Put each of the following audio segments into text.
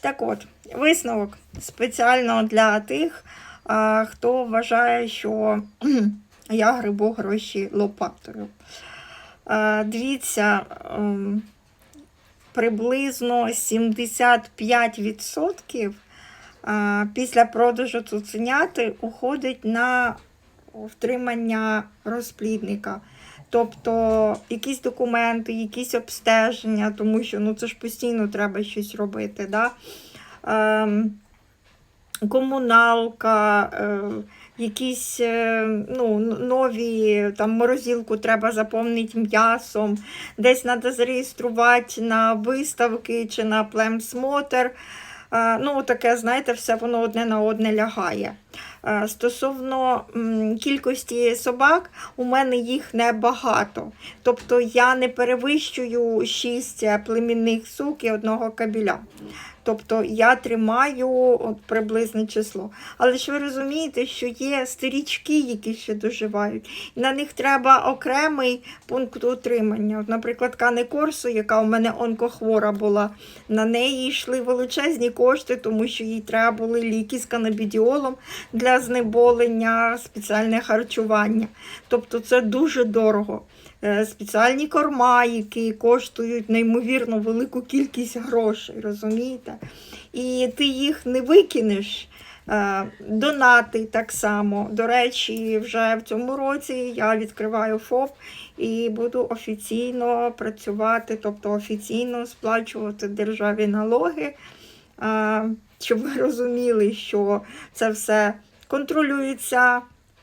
Так от, висновок спеціально для тих, хто вважає, що я грибу гроші лопатою. Дивіться, ем, приблизно 75% після продажу цуценяти уходить на втримання розплідника. Тобто якісь документи, якісь обстеження, тому що ну, це ж постійно треба щось робити. Да? Ем, комуналка, е, якісь е, ну, нові там морозилку треба заповнити м'ясом, десь треба зареєструвати на виставки чи на племсмотр. Е, Ну, таке, знаєте, все воно одне на одне лягає. Е, Стосовно кількості собак, у мене їх небагато. Тобто я не перевищую 6 племінних сук і одного кабіля. Тобто я тримаю от, приблизне число. Але ж ви розумієте, що є старічки, які ще доживають, і на них треба окремий пункт утримання. От, наприклад, Кане Корсо, яка у мене онкохвора була, на неї йшли величезні кошти, тому що їй треба були ліки з канабідіолом для знеболення, спеціальне харчування. Тобто це дуже дорого. Е, Спеціальні корма, які коштують неймовірно велику кількість грошей, розумієте? І ти їх не викинеш. Е, Донати так само. До речі, вже в цьому році я відкриваю ФОП і буду офіційно працювати, тобто офіційно сплачувати державі налоги, е, щоб ви розуміли, що це все контролюється.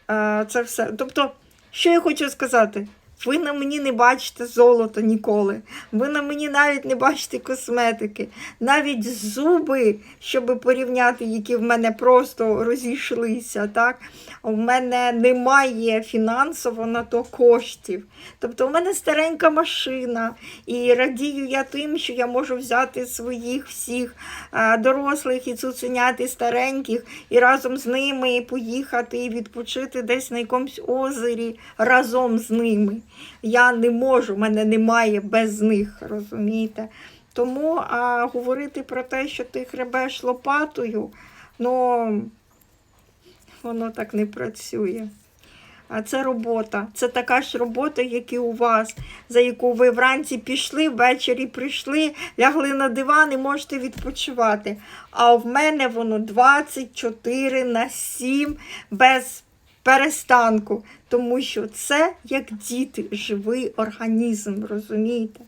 е, Це все. Тобто, що я хочу сказати? Ви на мені не бачите золото ніколи. Ви на мені навіть не бачите косметики. Навіть зуби, щоб порівняти, які в мене просто розійшлися. Так? У мене немає фінансово на то коштів. Тобто у мене старенька машина, і радію я тим, що я можу взяти своїх всіх дорослих і цуценят і стареньких, і разом з ними поїхати і відпочити десь на якомусь озері разом з ними. Я не можу, в мене немає без них, розумієте? Тому а, говорити про те, що ти хребеш лопатою, ну воно так не працює. А це робота. Це така ж робота, як і у вас, за яку ви вранці пішли, ввечері прийшли, лягли на диван і можете відпочивати. А в мене воно 24 на 7 без перестанку. Тому що це як діти, живий організм, розумієте?